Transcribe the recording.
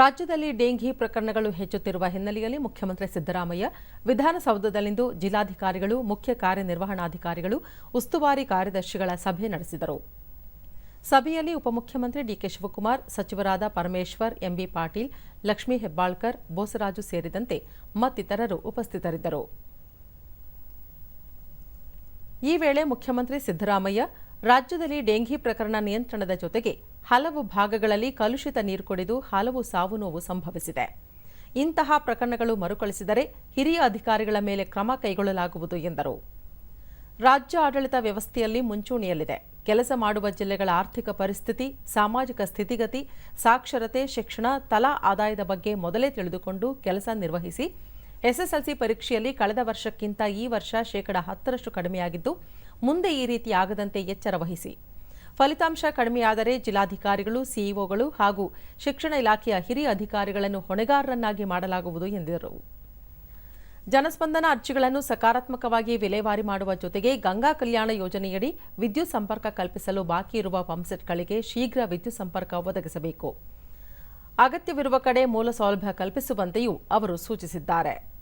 ರಾಜ್ಯದಲ್ಲಿ ಡೆಂಘಿ ಪ್ರಕರಣಗಳು ಹೆಚ್ಚುತ್ತಿರುವ ಹಿನ್ನೆಲೆಯಲ್ಲಿ ಮುಖ್ಯಮಂತ್ರಿ ಸಿದ್ದರಾಮಯ್ಯ ವಿಧಾನಸೌಧದಲ್ಲಿಂದು ಜಿಲ್ಲಾಧಿಕಾರಿಗಳು, ಮುಖ್ಯ ಕಾರ್ಯನಿರ್ವಹಣಾಧಿಕಾರಿಗಳು, ಉಸ್ತುವಾರಿ ಕಾರ್ಯದರ್ಶಿಗಳ ಸಭೆ ನಡೆಸಿದರು. ಸಭೆಯಲ್ಲಿ ಉಪಮುಖ್ಯಮಂತ್ರಿ ಡಿಕೆ ಶಿವಕುಮಾರ್, ಸಚಿವರಾದ ಪರಮೇಶ್ವರ್, ಎಂಬಿ ಪಾಟೀಲ್, ಲಕ್ಷ್ಮೀ ಹೆಬ್ಬಾಳ್ಕರ್, ಬೋಸರಾಜು ಸೇರಿದಂತೆ ಮತ್ತಿತರರು ಉಪಸ್ಥಿತರಿದ್ದರು. ಈ ವೇಳೆ ಮುಖ್ಯಮಂತ್ರಿ ಸಿದ್ದರಾಮಯ್ಯ, ರಾಜ್ಯದಲ್ಲಿ ಡೆಂಘಿ ಪ್ರಕರಣ ನಿಯಂತ್ರಣದ ಜೊತೆಗೆ ಹಲವು ಭಾಗಗಳಲ್ಲಿ ಕಲುಷಿತ ನೀರು ಕುಡಿದು ಹಲವು ಸಾವು ನೋವು ಸಂಭವಿಸಿದೆ. ಇಂತಹ ಪ್ರಕರಣಗಳು ಮರುಕಳಿಸಿದರೆ ಹಿರಿಯ ಅಧಿಕಾರಿಗಳ ಮೇಲೆ ಕ್ರಮ ಕೈಗೊಳ್ಳಲಾಗುವುದು ಎಂದರು. ರಾಜ್ಯ ಆಡಳಿತ ವ್ಯವಸ್ಥೆಯಲ್ಲಿ ಮುಂಚೂಣಿಯಲ್ಲಿದೆ. ಕೆಲಸ ಮಾಡುವ ಜಿಲ್ಲೆಗಳ ಆರ್ಥಿಕ ಪರಿಸ್ಥಿತಿ, ಸಾಮಾಜಿಕ ಸ್ಥಿತಿಗತಿ, ಸಾಕ್ಷರತೆ, ಶಿಕ್ಷಣ, ತಲಾ ಆದಾಯದ ಬಗ್ಗೆ ಮೊದಲೇ ತಿಳಿದುಕೊಂಡು ಕೆಲಸ ನಿರ್ವಹಿಸಿ ಎಸ್ಎಸ್ಎಲ್ಸಿ ಪರೀಕ್ಷೆಯಲ್ಲಿ ಕಳೆದ ವರ್ಷಕ್ಕಿಂತ ಈ ವರ್ಷ ಶೇಕಡ ಹತ್ತರಷ್ಟು ಕಡಿಮೆಯಾಗಿದ್ದು, ಮುಂದೆ ಈ ರೀತಿ ಆಗದಂತೆ ಎಚ್ಚರ ವಹಿಸಿ. ಫಲಿತಾಂಶ ಕಡಿಮೆಯಾದರೆ ಜಿಲ್ಲಾಧಿಕಾರಿಗಳು, ಸಿಇಒಗಳು ಹಾಗೂ ಶಿಕ್ಷಣ ಇಲಾಖೆಯ ಹಿರಿಯ ಅಧಿಕಾರಿಗಳನ್ನು ಹೊಣೆಗಾರರನ್ನಾಗಿ ಮಾಡಲಾಗುವುದು ಎಂದರು. ಜನಸ್ಪಂದನ ಅರ್ಜಿಗಳನ್ನು ಸಕಾರಾತ್ಮಕವಾಗಿ ವಿಲೇವಾರಿ ಮಾಡುವ ಜೊತೆಗೆ ಗಂಗಾ ಕಲ್ಯಾಣ ಯೋಜನೆಯಡಿ ವಿದ್ಯುತ್ ಸಂಪರ್ಕ ಕಲ್ಪಿಸಲು ಬಾಕಿ ಇರುವ ಪಂಪ್ಸೆಟ್ಗಳಿಗೆ ಶೀಘ್ರ ವಿದ್ಯುತ್ ಸಂಪರ್ಕ ಒದಗಿಸಬೇಕು. ಅಗತ್ಯವಿರುವ ಕಡೆ ಮೂಲ ಸೌಲಭ್ಯ ಕಲ್ಪಿಸುವಂತೆಯೂ ಅವರು ಸೂಚಿಸಿದ್ದಾರೆ.